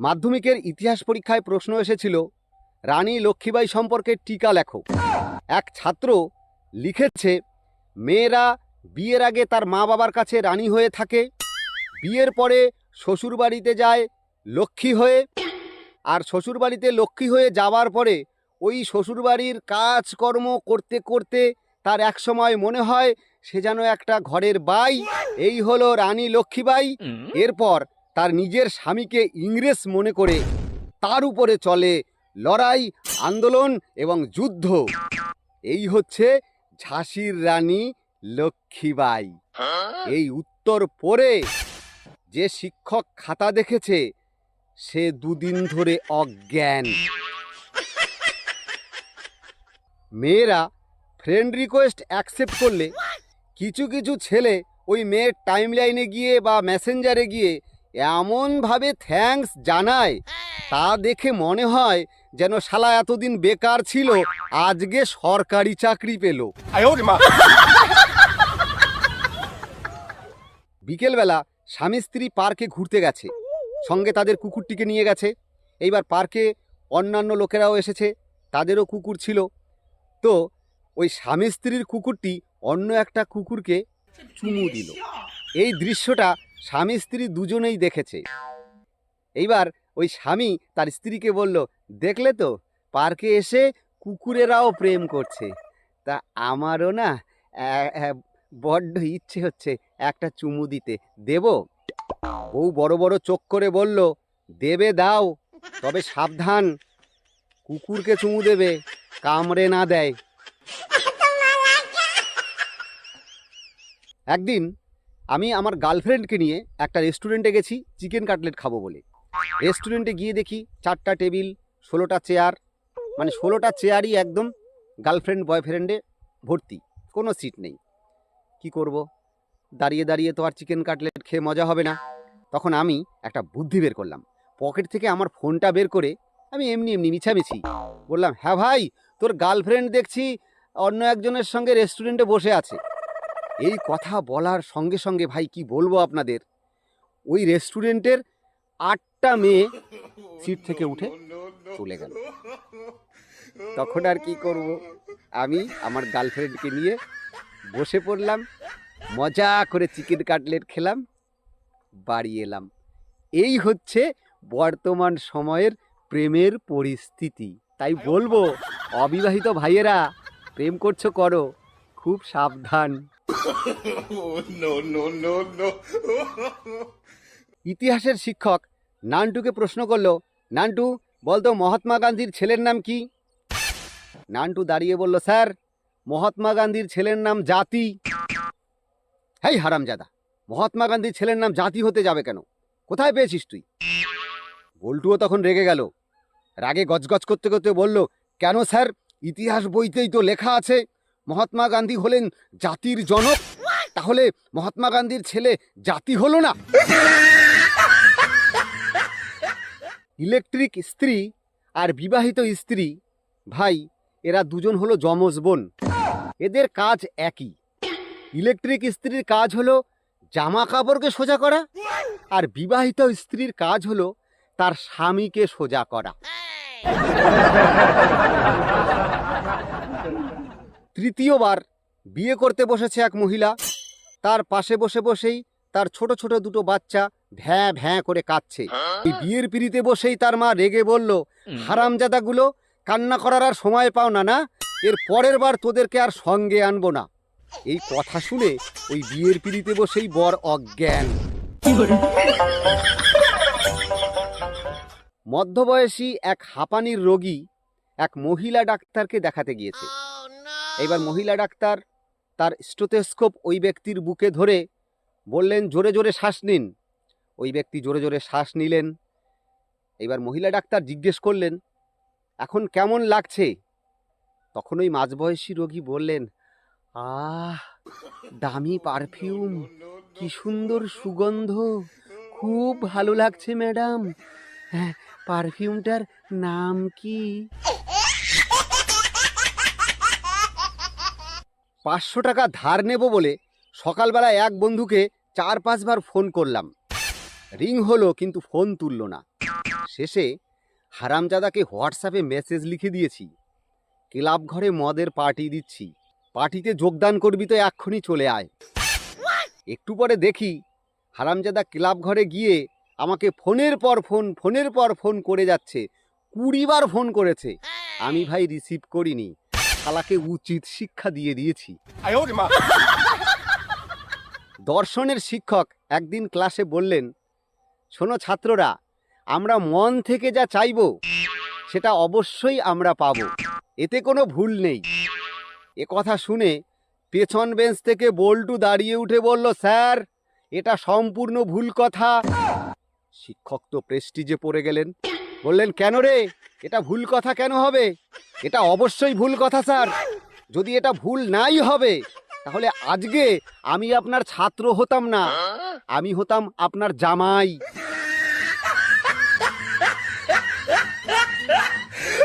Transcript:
মাধ্যমিকের ইতিহাস পরীক্ষায় প্রশ্ন এসেছিল রানী লক্ষ্মীবাই সম্পর্কে টিকা লেখো। এক ছাত্র লিখেছে মেয়েরা বিয়ের আগে তার মা বাবার কাছে রানী হয়ে থাকে বিয়ের পরে শ্বশুরবাড়িতে যায় লক্ষ্মী হয়ে আর শ্বশুরবাড়িতে লক্ষ্মী হয়ে যাওয়ার পরে ওই শ্বশুরবাড়ির কাজকর্ম করতে করতে তার এক সময় মনে হয় সে যেন একটা ঘরের বাই এই হলো রানী লক্ষ্মীবাই এরপর তার নিজের স্বামীকে ইংরেজ মনে করে তার উপরে চলে লড়াই, আন্দোলন এবং যুদ্ধ। এই হচ্ছে ঝাঁসির রানী লক্ষ্মীবাই। এই উত্তর পড়ে যে শিক্ষক খাতা দেখেছে, সে দুদিন ধরে অজ্ঞান। মেয়েরা ফ্রেন্ড রিকোয়েস্ট অ্যাকসেপ্ট করলে কিছু কিছু ছেলে ওই মেয়ের টাইম লাইনে গিয়ে বা মেসেঞ্জারে গিয়ে এমনভাবে থ্যাঙ্কস জানায় তা দেখে মনে হয় যেন শালা এতদিন বেকার ছিল আজকে সরকারি চাকরি পেল। বিকেলবেলা স্বামী স্ত্রী পার্কে ঘুরতে গেছে সঙ্গে তাদের কুকুরটিকে নিয়ে গেছে। এইবার পার্কে অন্যান্য লোকেরাও এসেছে তাদেরও কুকুর ছিল। তো ওই স্বামী স্ত্রীর কুকুরটি অন্য একটা কুকুরকে চুমু দিল। এই দৃশ্যটা স্বামী স্ত্রী দুজনেই দেখেছে। এইবার ওই স্বামী তার স্ত্রীকে বলল দেখলে তো পার্কে এসে কুকুরেরাও প্রেম করছে। তা আমারও না বড্ড ইচ্ছে হচ্ছে একটা চুমু দিতে। দেব? বউ বড় বড় চোখ করে বলল দেবে দাও তবে সাবধান। কুকুরকে চুমু দেবে কামড়ে না দেয়। একদিন আমি আমার গার্লফ্রেন্ডকে নিয়ে একটা রেস্টুরেন্টে গেছি চিকেন কাটলেট খাব বলে। রেস্টুরেন্টে গিয়ে দেখি চারটা টেবিল ষোলোটা চেয়ার মানে ষোলোটা চেয়ারই একদম গার্লফ্রেন্ড বয়ফ্রেন্ডে ভর্তি, কোনো সিট নেই। কি করব? দাঁড়িয়ে দাঁড়িয়ে তো আর চিকেন কাটলেট খেয়ে মজা হবে না। তখন আমি একটা বুদ্ধি বের করলাম। পকেট থেকে আমার ফোনটা বের করে আমি এমনি এমনি মিছামিছি। বললাম হ্যাঁ ভাই, তোর গার্লফ্রেন্ড দেখছি, অন্য একজনের সঙ্গে রেস্টুরেন্টে বসে আছে। এই কথা বলার সঙ্গে সঙ্গে ভাই কি বলব আপনাদের? ওই রেস্টুরেন্টের আটটা মেয়ে সিট থেকে উঠে চলে গেল। তখন আর কি করব? আমি আমার গার্লফ্রেন্ডকে নিয়ে বসে পড়লাম, মজা করে চিকেন কাটলেট খেলাম, বাড়ি এলাম। এই হচ্ছে বর্তমান সময়ের প্রেমের পরিস্থিতি। তাই বলব, অবিবাহিত ভাইয়েরা, প্রেম করছ করো, খুব সাবধান। ইতিহাসের শিক্ষক নান্টুকে প্রশ্ন করল, নান্টু, বলতো মহাত্মা গান্ধীর ছেলের নাম কি? নান্টু দাঁড়িয়ে বলল, স্যার, মহাত্মা গান্ধীর ছেলের নাম জাতি। হেই হারামজাদা, মহাত্মা গান্ধীর ছেলের নাম জাতি হতে যাবে কেন? কোথায় পেয়েছিস তুই? বল্টুও তখন রেগে গেল। রাগে গজগজ করতে করতে বলল, কেন স্যার? ইতিহাস বইতেই তো লেখা আছে। মহাত্মা গান্ধী হলেন জাতির জনক। তাহলে মহাত্মা গান্ধীর ছেলে জাতি হলো না। ইলেকট্রিক স্ত্রী আর বিবাহিত স্ত্রী, ভাই, এরা দুজন হলো যমজ বোন। এদের কাজ একই। ইলেকট্রিক স্ত্রীর কাজ হলো জামা কাপড়কে সোজা করা আর বিবাহিত স্ত্রীর কাজ হলো তার স্বামীকে সোজা করা। তৃতীয়বার বিয়ে করতে বসেছে এক মহিলা। তার পাশে বসে বসেই তার ছোট ছোট দুটো বাচ্চা ভ্যাঁ ভ্যাঁ করে কাঁদছে। এই বিয়ের পিড়িতে বসেই তার মা রেগে বলল, হারামজাদাগুলো, কান্না করার আর সময় পাও না না, এর পরের বার তোদেরকে আর সঙ্গে আনব না। এই কথা শুনে ওই বিয়ের পিড়িতে বসেই বর অজ্ঞান। মধ্যবয়সী এক হাঁপানির রোগী এক মহিলা ডাক্তারকে দেখাতে গিয়েছে। এবার মহিলা ডাক্তার তার স্টোথেস্কোপ ওই ব্যক্তির বুকে ধরে বললেন, জোরে জোরে শ্বাস নিন। ওই ব্যক্তি জোরে জোরে শ্বাস নিলেন। এবার মহিলা ডাক্তার জিজ্ঞেস করলেন, এখন কেমন লাগছে? তখন ওই মাঝবয়সী রোগী বললেন, আহ, দামি পারফিউম, কি সুন্দর সুগন্ধ, খুব ভালো লাগছে ম্যাডাম। হ্যাঁ পারফিউমটার নাম কি? পাঁচশো টাকা ধার নেব বলে সকালবেলা এক বন্ধুকে চার পাঁচবার ফোন করলাম। রিং হলো কিন্তু ফোন তুললো না। শেষে হারামজাদাকে হোয়াটসঅ্যাপে মেসেজ লিখে দিয়েছি, ক্লাব ঘরে মদের পার্টি দিচ্ছি, পার্টিতে যোগদান করবি তো এক্ষুনি চলে আয়। একটু পরে দেখি হারামজাদা ক্লাব ঘরে গিয়ে আমাকে ফোনের পর ফোন, ফোনের পর ফোন করে যাচ্ছে, কুড়িবার ফোন করেছে। আমি ভাই রিসিভ করিনি। শালাকে উচিত শিক্ষা দিয়ে দিয়েছি। দর্শনের শিক্ষক একদিন ক্লাসে বললেন শোনো ছাত্ররা আমরা মন থেকে যা চাইব সেটা অবশ্যই আমরা পাব। এতে কোনো ভুল নেই। এ কথা শুনে পেছন বেঞ্চ থেকে বল্টু দাঁড়িয়ে উঠে বলল স্যার এটা সম্পূর্ণ ভুল কথা। শিক্ষক তো প্রেস্টিজে পড়ে গেলেন। বললেন কেন রে? এটা ভুল কথা কেন হবে? এটা অবশ্যই ভুল কথা, স্যার। যদি এটা ভুল নাই হবে, তাহলে আজকে আমি আপনার ছাত্র হতাম না। আমি হতাম আপনার জামাই।